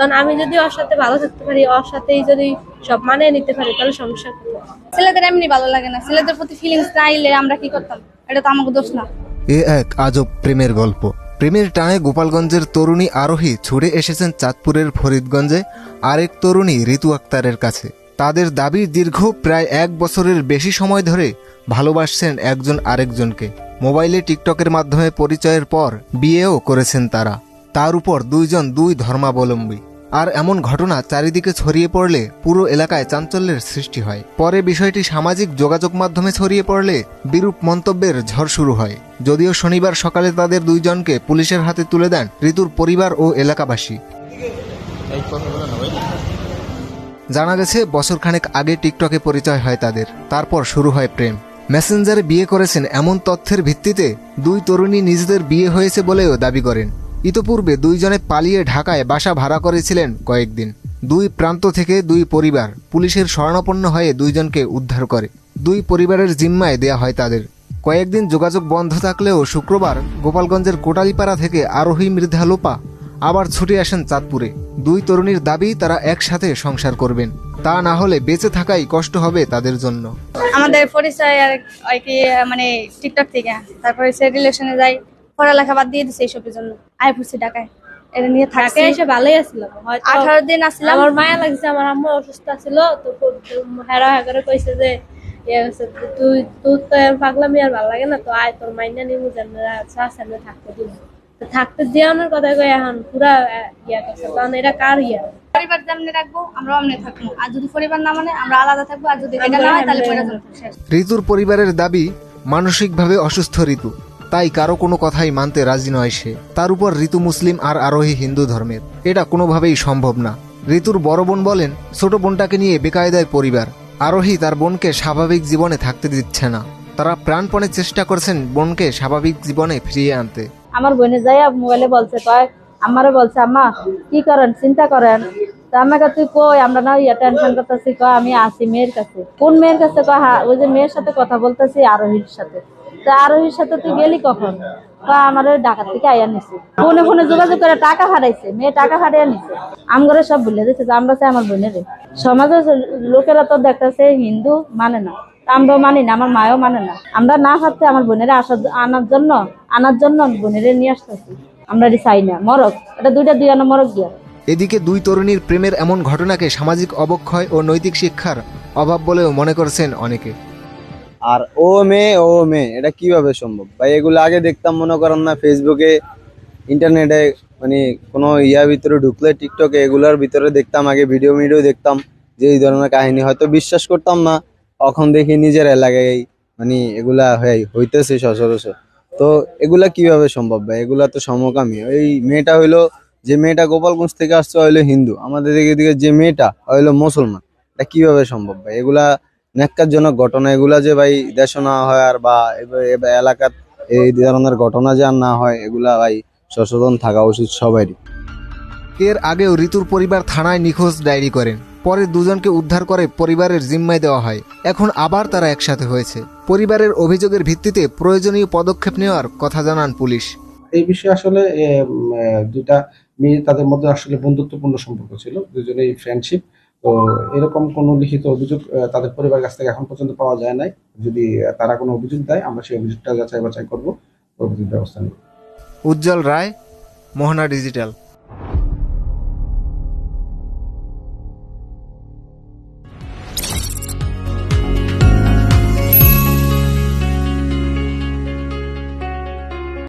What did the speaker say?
তখন আমি যদি ওর সাথে ভালো থাকতে পারি ওর সাথেই যদি সব মানিয়ে নিতে পারি তাহলে সমস্যা? ছেলেদের এমনি ভালো লাগে না। ছেলেদের প্রতি ফিলিংস না আমরা কি করতাম? এটা তো আমাকে দোষ না। এ এক আজব প্রেমের গল্প। প্রেমের টানে গোপালগঞ্জের তরুণী আরোহী ছুটে এসেছেন চাঁদপুরের ফরিদগঞ্জে। আরেক তরুণী ঋতু আক্তারের কাছে। তাদের দাবি দীর্ঘ প্রায় এক বছরের বেশি সময় ধরে ভালোবাসছেন একজন আরেকজনকে। মোবাইলে টিকটকের মাধ্যমে পরিচয়ের পর বিয়েও করেছেন তারা। তার উপর দুইজন দুই ধর্মাবলম্বী। আর এমন ঘটনা চারিদিকে ছড়িয়ে পড়লে পুরো এলাকায় চাঞ্চল্যের সৃষ্টি হয়। পরে বিষয়টি সামাজিক যোগাযোগ মাধ্যমে ছড়িয়ে পড়লে বিরূপ মন্তব্যের ঝড় শুরু হয়। যদিও শনিবার সকালে তাদের দুইজনকে পুলিশের হাতে তুলে দেন ঋতুর পরিবার ও এলাকাবাসী। জানা গেছে, বছরখানেক আগে টিকটকে পরিচয় হয় তাদের। তারপর শুরু হয় প্রেম। মেসেঞ্জারে বিয়ে করেছেন এমন তথ্যের ভিত্তিতে দুই তরুণী নিজেদের বিয়ে হয়েছে বলেও দাবি করেন। ইতপূর্বে দুইজনে পালিয়ে ঢাকায় বাসা ভাড়া করেছিলেন কয়েকদিন। দুই প্রান্ত থেকে দুই পরিবার পুলিশের শরণাপন্ন হয়ে দুইজনকে উদ্ধার করে। দুই পরিবারের জিম্মায় দেয়া হয় তাদের। কয়েকদিন যোগাযোগ বন্ধ থাকলেও শুক্রবার গোপালগঞ্জের কোটালিপাড়া থেকে আরোহী মৃধা লোপা আবার ছুটে আসেন চাঁদপুরে। দুই তরুণীর দাবি, তারা একসাথে সংসার করবেন। তা না হলে বেঁচে থাকাই কষ্ট হবে তাদের জন্য। আমাদের পরিচয় আর কি মানে টিকটক থেকে। তারপরে সে রিলেশনে যাই পড়ালেখা বাদ দিয়ে দিছে এইসবের জন্য। আয় পড়ছি ঢাকায়। এটা নিয়ে এসে ভালোই আঠারো দিন আসলাম। আমার মায়া লাগছে আমার আম্মু অসুস্থ ছিল তো হেরা কইছে যে ইয়ে তুই তুই তো পাগলামি আর ভালো লাগে না তো আয় তোর মাইনা নিমু যেন সামনে থাকতে দিব। তো থাকতে দেওয়ানোর কথা কই এখন পুরা ইয়া করছে। কারণ এটা কার ইয়া? পরিবার যেমনি রাখব আমরা অমনি থাকব। আর যদি পরিবার না মানে আমরা আলাদা থাকব আর যদি এটা না হয় তাহলে পরিবার ঋতুর পরিবারের দাবি মানসিকভাবে অসুস্থ ঋতু। তাই কারও কোনো কথাই মানতে রাজি নয় সে। তার উপর ঋতু মুসলিম আর আরোহী হিন্দু ধর্মের। এটা কোনোভাবেই সম্ভব না। ঋতুর বড় বোন বলেন, ছোট বোনটাকে নিয়ে বেকায়দায় পরিবার। আরোহী তার বোনকে স্বাভাবিক জীবনে থাকতে দিচ্ছে না। তারা প্রাণপণে চেষ্টা করছেন বোনকে স্বাভাবিক জীবনে ফিরিয়ে আনতে। আমার বোনে যাই মোবাইলে বলছে, কয়, আমারও বলছে, আম্মা, কি করেন? চিন্তা করেন? তা আমাকে তুই কই? আমরা না ইয়া টেনশন করতেছি, কয়, আমি আসি মেয়ের কাছে। কোন মেয়ের কাছে? কয় হ্যাঁ ওই যে মেয়ের সাথে কথা বলতেছি, আরোহীর সাথে। তা আরোহীর সাথে তুই গেলি কখন? কয় আমার ওই ঢাকা থেকে আইয়া নিছে। ফোনে ফোনে যোগাযোগ করে টাকা হারাইছে মেয়ে টাকা হারিয়ে নিছে। আমগরে সব ভুলে দিচ্ছে যে আমরা আমার বোনের সমাজের লোকেরা তো দেখতেছে হিন্দু মানে না। আমরাও মানি না, আমার মায়ও মানে না। আমরা না ভাবতে আমার বোনেরা আসার আনার জন্য আনার জন্য বোনেরে নিয়ে আসতেছি। আমরা চাই না। মরক, এটা দুইটা দুই আনা মরক গিয়া এদিকে দুই তরুণীর প্রেমের এমন ঘটনাকে সামাজিক অবক্ষয় ও নৈতিক শিক্ষার অভাব বলেও মনে করছেন অনেকে। আর ও মেয়ে ও মেয়ে, এটা কীভাবে সম্ভব? ভাই, এগুলো আগে দেখতাম, মনে করেন না ফেসবুকে ইন্টারনেটে মানে কোনো ইয়ার ভিতরে ঢুকলে টিকটকে এগুলোর ভিতরে দেখতাম, আগে ভিডিও মিডিও দেখতাম, যে এই ধরনের কাহিনী। হয়তো বিশ্বাস করতাম না, এখন দেখি নিজের এলাকায় মানে এগুলা হয়ে, হইতেছে সচরাচর। তো এগুলা কীভাবে সম্ভব, ভাই? এগুলা তো সমকামী। এই মেয়েটা হইল, যে মেয়েটা গোপালগঞ্জ থেকে আসছে হইল হিন্দু। আমাদের দিকে দিকে যে মেয়েটা হইল মুসলমান। এটা কীভাবে সম্ভব, ভাই? এগুলা ন্যাক্কারজনক ঘটনা এগুলা যে ভাই দেশে না হয় আর বা এলাকাত এই ধরনের ঘটনা যে আর না হয় এগুলা ভাই সচেতন থাকা উচিত সবারই। এর আগেও ঋতুর পরিবার থানায় নিখোঁজ ডায়েরি করেন। পরে দুজনকে উদ্ধার করে পরিবারের জিম্মায় দেওয়া হয়। এখন আবার তারা একসাথে হয়েছে। পরিবারের অভিযোগের ভিত্তিতে প্রয়োজনীয় পদক্ষেপ নেওয়ার কথা জানান পুলিশ। এই বিষয়ে আসলে দুইটা মেয়ে তাদের মধ্যে আসলে বন্ধুত্বপূর্ণ সম্পর্ক ছিল। দুজনেই ফ্রেন্ডশিপ তো এরকম কোনো লিখিত অভিযোগ তাদের পরিবার কাছ থেকে এখন পর্যন্ত পাওয়া যায় নাই। যদি তারা কোনো অভিযোগ দেয়, আমরা সেই অভিযোগটা যাচাই বাছাই করব। পরবর্তী ব্যবস্থা নেব। উজ্জ্বল রায়, মোহনা ডিজিটাল।